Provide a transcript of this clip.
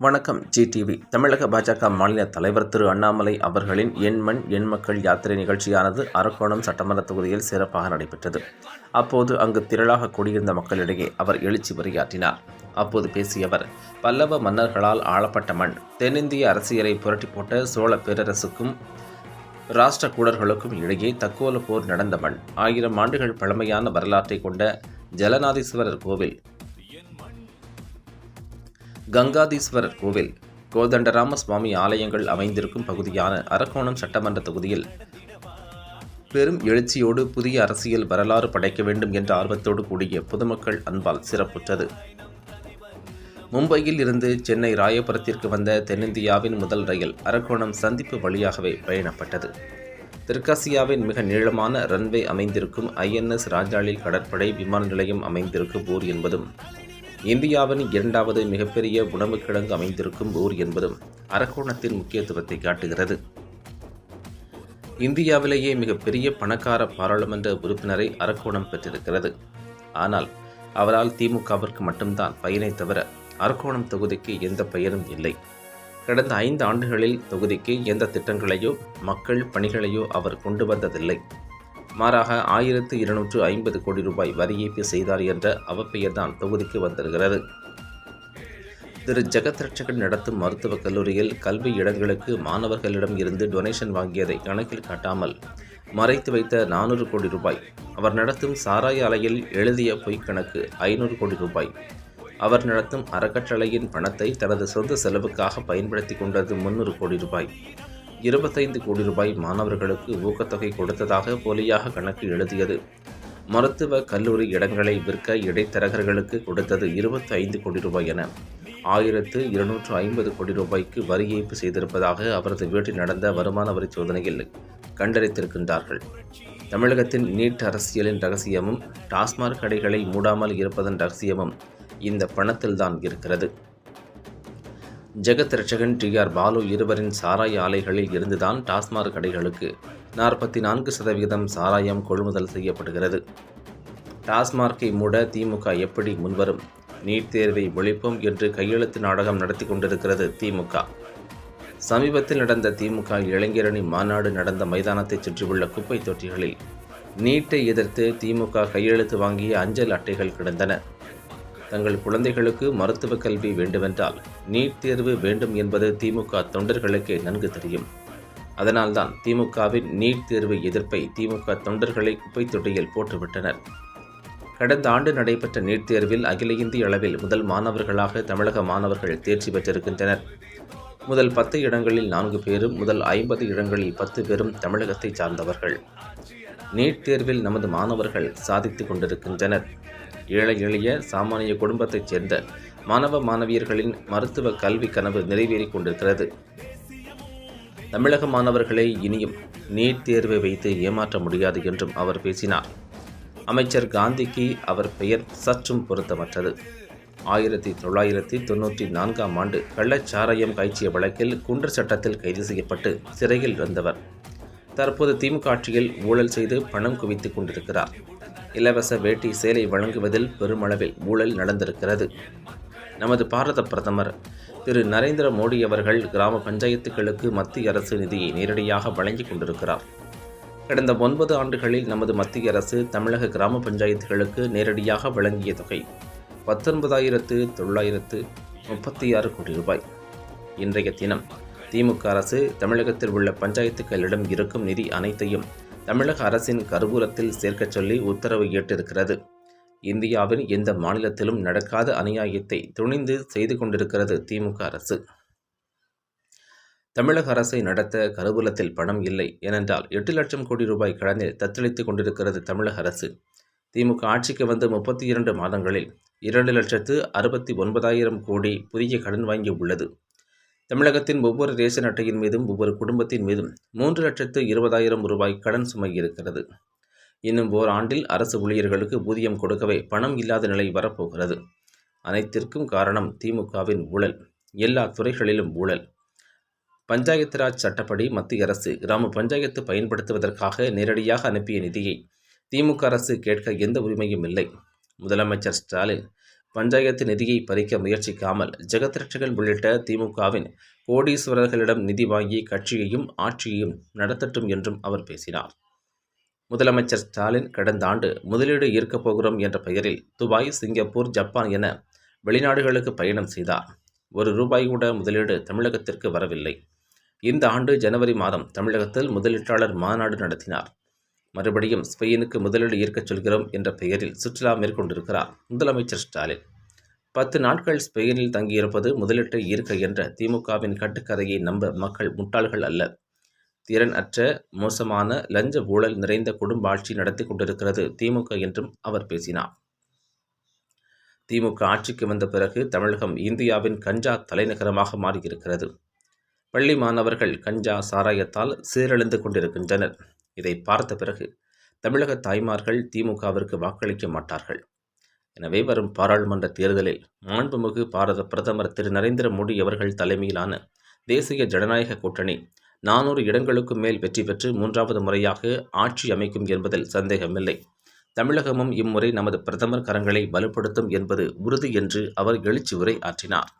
வணக்கம் ஜிடிவி தமிழக பாஜக மாநில தலைவர் திரு அண்ணாமலை அவர்களின் எண் மண் எண் மக்கள் யாத்திரை நிகழ்ச்சியானது அரக்கோணம் சட்டமன்ற தொகுதியில் சிறப்பாக நடைபெற்றது. அப்போது அங்கு திரளாக கூடியிருந்த மக்களிடையே அவர் எழுச்சி உரையாற்றினார். அப்போது பேசிய அவர் பல்லவ மன்னர்களால் ஆளப்பட்ட மண் தென்னிந்திய அரசியலை புரட்டி போட்ட சோழ பேரரசுக்கும் ராஷ்டிரகூடர்களுக்கும் இடையே தக்கோல போர் நடந்த மண் ஆயிரம் ஆண்டுகள் பழமையான வரலாற்றை கொண்ட ஜலநாதீஸ்வரர் கோவில் கங்காதீஸ்வரர் கோவில் கோதண்டராம சுவாமி ஆலயங்கள் அமைந்திருக்கும் பகுதியான அரக்கோணம் சட்டமன்ற தொகுதியில் பெரும் எழுச்சியோடு புதிய அரசியல் வரலாறு படைக்க வேண்டும் என்ற ஆர்வத்தோடு கூடிய பொதுமக்கள் அன்பால் சிறப்புற்றது. மும்பையில் இருந்து சென்னை ராயபுரத்திற்கு வந்த தென்னிந்தியாவின் முதல் ரயில் அரக்கோணம் சந்திப்பு வழியாகவே பயணப்பட்டது. தெற்காசியாவின் மிக நீளமான ரன்வே அமைந்திருக்கும் ஐஎன்எஸ் ராஜாளில் கடற்படை விமான நிலையம் அமைந்திருக்கும் ஊர் என்பதும் இந்தியாவின் இரண்டாவது மிகப்பெரிய உணவு கிழங்கு அமைந்திருக்கும் ஊர் என்பதும் அரக்கோணத்தின் முக்கியத்துவத்தை காட்டுகிறது. இந்தியாவிலேயே மிகப்பெரிய பணக்கார பாராளுமன்ற உறுப்பினரை அரக்கோணம் பெற்றிருக்கிறது. ஆனால் அவரால் திமுகவிற்கு மட்டும்தான் பயனை தவிர அரக்கோணம் தொகுதிக்கு எந்த பெயரும் இல்லை. கடந்த ஐந்து ஆண்டுகளில் தொகுதிக்கு எந்த திட்டங்களையோ மக்கள் பணிகளையோ அவர் கொண்டு வந்ததில்லை. மாறாக ஆயிரத்து இருநூற்று ஐம்பது கோடி ரூபாய் வரி ஏய்ப்பு செய்தார் என்ற அவப்பெயர்தான் தொகுதிக்கு வந்திருக்கிறது. திரு ஜெகத் ரட்சகன் நடத்தும் மருத்துவக் கல்லூரியில் கல்வி இடங்களுக்கு மாணவர்களிடம் இருந்து டொனேஷன் வாங்கியதை கணக்கில் காட்டாமல் மறைத்து வைத்த நானூறு கோடி ரூபாய். அவர் நடத்தும் சாராய அலையில் எழுதிய பொய்க் கணக்கு ஐநூறு கோடி ரூபாய். அவர் நடத்தும் அறக்கட்டளையின் பணத்தை தனது சொந்த செலவுக்காக பயன்படுத்தி கொண்டது முன்னூறு கோடி ரூபாய். இருபத்தைந்து கோடி ரூபாய் மாணவர்களுக்கு ஊக்கத்தொகை கொடுத்ததாக போலியாக கணக்கு எழுதியது. மருத்துவ கல்லூரி இடங்களை விற்க இடைத்தரகர்களுக்கு கொடுத்தது இருபத்தி ஐந்து கோடி ரூபாய் என ஆயிரத்து இருநூற்று ஐம்பது கோடி ரூபாய்க்கு வரி ஏய்ப்பு செய்திருப்பதாக அவரது வீட்டில் நடந்த வருமான வரி சோதனையில் கண்டறித்திருக்கின்றார்கள் தமிழகத்தின் நீட் அரசியலின் ரகசியமும் டாஸ்மாக் கடைகளை மூடாமல் இருப்பதன் ரகசியமும் இந்த பணத்தில்தான் இருக்கிறது. ஜெகத் ரட்சகன் டி ஆர் பாலு இருவரின் சாராய ஆலைகளில் இருந்துதான் டாஸ்மாக் கடைகளுக்கு நாற்பத்தி நான்கு சதவிகிதம் சாராயம் கொள்முதல் செய்யப்படுகிறது. டாஸ்மார்க்கை மூட திமுக எப்படி முன்வரும்? நீட் தேர்வை ஒழிப்போம் என்று கையெழுத்து நாடகம் நடத்தி கொண்டிருக்கிறது திமுக. சமீபத்தில் நடந்த திமுக இளைஞரணி மாநாடு நடந்த மைதானத்தை சுற்றியுள்ள குப்பை தொட்டிகளில் நீட்டை எதிர்த்து திமுக கையெழுத்து வாங்கிய அஞ்சல் அட்டைகள் கிடந்தன. தங்கள் குழந்தைகளுக்கு மருத்துவ கல்வி வேண்டுமென்றால் நீட் தேர்வு வேண்டும் என்பது திமுக தொண்டர்களுக்கே நன்கு தெரியும். அதனால்தான் திமுகவின் நீட் தேர்வு எதிர்ப்பை திமுக தொண்டர்களை குப்பைத் தொட்டியில் போட்டுவிட்டனர். கடந்த ஆண்டு நடைபெற்ற நீட் தேர்வில் அகில இந்திய அளவில் முதல் மாணவர்களாக தமிழக மாணவர்கள் தேர்ச்சி பெற்றிருக்கின்றனர். முதல் பத்து இடங்களில் நான்கு பேரும் முதல் ஐம்பது இடங்களில் பத்து பேரும் தமிழகத்தை சார்ந்தவர்கள். நீட் தேர்வில் நமது மாணவர்கள் சாதித்து கொண்டிருக்கின்றனர். ஏழை எளிய சாமானிய குடும்பத்தைச் சேர்ந்த மாணவ மாணவியர்களின் மருத்துவ கல்வி கனவு நிறைவேறிக் கொண்டிருக்கிறது. தமிழக மாணவர்களை இனியும் நீட் தேர்வை வைத்து ஏமாற்ற முடியாது என்றும் அவர் பேசினார். அமைச்சர் காந்திக்கு அவர் பெயர் சற்றும் பொருத்தமற்றது. ஆயிரத்தி தொள்ளாயிரத்தி தொன்னூற்றி நான்காம் ஆண்டு கள்ளச்சாராயம் காய்ச்சிய வழக்கில் குன்று சட்டத்தில் கைது செய்யப்பட்டு சிறையில் இருந்தவர் தற்போது திமுக ஆட்சியில் ஊழல் செய்து பணம் குவித்துக் கொண்டிருக்கிறார். இலவச வேட்டி சேலை வழங்குவதில் பெருமளவில் ஊழல் நடந்திருக்கிறது. நமது பாரத பிரதமர் திரு. நரேந்திர மோடி அவர்கள் கிராம பஞ்சாயத்துகளுக்கு மத்திய அரசு நிதியை நேரடியாக வழங்கி கொண்டிருக்கிறார். கடந்த ஒன்பது ஆண்டுகளில் நமது மத்திய அரசு தமிழக கிராம பஞ்சாயத்துகளுக்கு நேரடியாக வழங்கிய தொகை பத்தொன்பதாயிரத்து தொள்ளாயிரத்து முப்பத்தி ஆறு கோடி ரூபாய். இன்றைய தினம் திமுக அரசு தமிழகத்தில் உள்ள பஞ்சாயத்துக்களிடம் இருக்கும் நிதி அனைத்தையும் தமிழக அரசின் கருவூலத்தில் சேர்க்கச் சொல்லி உத்தரவு ஏற்றிருக்கிறது இந்தியாவின் எந்த மாநிலத்திலும் நடக்காத அநியாயத்தை துணிந்து செய்து கொண்டிருக்கிறது திமுக அரசு. தமிழக அரசை நடத்த கருவூலத்தில் பணம் இல்லை ஏனென்றால் எட்டு லட்சம் கோடி ரூபாய் கடனில் தத்தளித்துக் கொண்டிருக்கிறது தமிழக அரசு. திமுக ஆட்சிக்கு வந்து முப்பத்தி இரண்டு மாதங்களில் இரண்டு லட்சத்து அறுபத்தி ஒன்பதாயிரம் கோடி புதிய கடன் வாங்கி உள்ளது தமிழகத்தின் ஒவ்வொரு ரேஷன் அட்டையின் மீதும் ஒவ்வொரு குடும்பத்தின் மீதும் மூன்று லட்சத்து இருபதாயிரம் ரூபாய் கடன் சுமை இருக்கிறது. இன்னும் ஓர் ஆண்டில் அரசு ஊழியர்களுக்கு ஊதியம் கொடுக்கவே பணம் இல்லாத நிலை வரப்போகிறது. அனைத்திற்கும் காரணம் திமுகவின் ஊழல். எல்லா துறைகளிலும் ஊழல். பஞ்சாயத்து ராஜ் சட்டப்படி மத்திய அரசு கிராம பஞ்சாயத்து பயன்படுத்துவதற்காக நேரடியாக அனுப்பிய நிதியை திமுக அரசு கேட்க எந்த உரிமையும் இல்லை. முதலமைச்சர் ஸ்டாலின் பஞ்சாயத்து நிதியை பறிக்க முயற்சிக்காமல் ஜெகத்ரட்சகன் உள்ளிட்ட திமுகவின் கோடீஸ்வரர்களிடம் நிதி வாங்கி கட்சியையும் ஆட்சியையும் நடத்தட்டும் என்றும் அவர் பேசினார். முதலமைச்சர் ஸ்டாலின் கடந்த ஆண்டு முதலீடு ஈர்க்கப் போகிறோம் என்ற பெயரில் துபாய் சிங்கப்பூர் ஜப்பான் என வெளிநாடுகளுக்கு பயணம் செய்தார். ஒரு ரூபாய் கூட முதலீடு தமிழகத்திற்கு வரவில்லை. இந்த ஆண்டு ஜனவரி மாதம் தமிழகத்தில் முதலீட்டாளர் மாநாடு நடத்தினார். மறுபடியும் ஸ்பெயினுக்கு முதலீடு ஈர்க்கச் சொல்கிறோம் என்ற பெயரில் சுற்றுலா மேற்கொண்டிருக்கிறார் முதலமைச்சர் ஸ்டாலின். பத்து நாட்கள் ஸ்பெயினில் தங்கியிருப்பது முதலீட்டை ஈர்க்க என்ற திமுகவின் கட்டுக்கதையை நம்ப மக்கள் முட்டாள்கள் அல்ல. திறன் அற்ற மோசமான லஞ்ச ஊழல் நிறைந்த குடும்ப ஆட்சி நடத்தி கொண்டிருக்கிறது திமுக என்றும் அவர் பேசினார். திமுக ஆட்சிக்கு வந்த பிறகு தமிழகம் இந்தியாவின் கஞ்சா தலைநகரமாக மாறியிருக்கிறது. பள்ளி மாணவர்கள் கஞ்சா சாராயத்தால் சீரழிந்து கொண்டிருக்கின்றனர். இதை பார்த்த பிறகு தமிழக தாய்மார்கள் திமுகவிற்கு வாக்களிக்க மாட்டார்கள். எனவே வரும் பாராளுமன்ற தேர்தலில் மாண்புமிகு பாரத பிரதமர் திரு. நரேந்திர மோடி அவர்கள் தலைமையிலான தேசிய ஜனநாயக கூட்டணி நானூறு இடங்களுக்கு மேல் வெற்றி பெற்று மூன்றாவது முறையாக ஆட்சி அமைக்கும் என்பதில் சந்தேகமில்லை. தமிழகமும் இம்முறை நமது பிரதமர் கரங்களை வலுப்படுத்தும் என்பது உறுதி என்று அவர் எழுச்சி உரை ஆற்றினார்.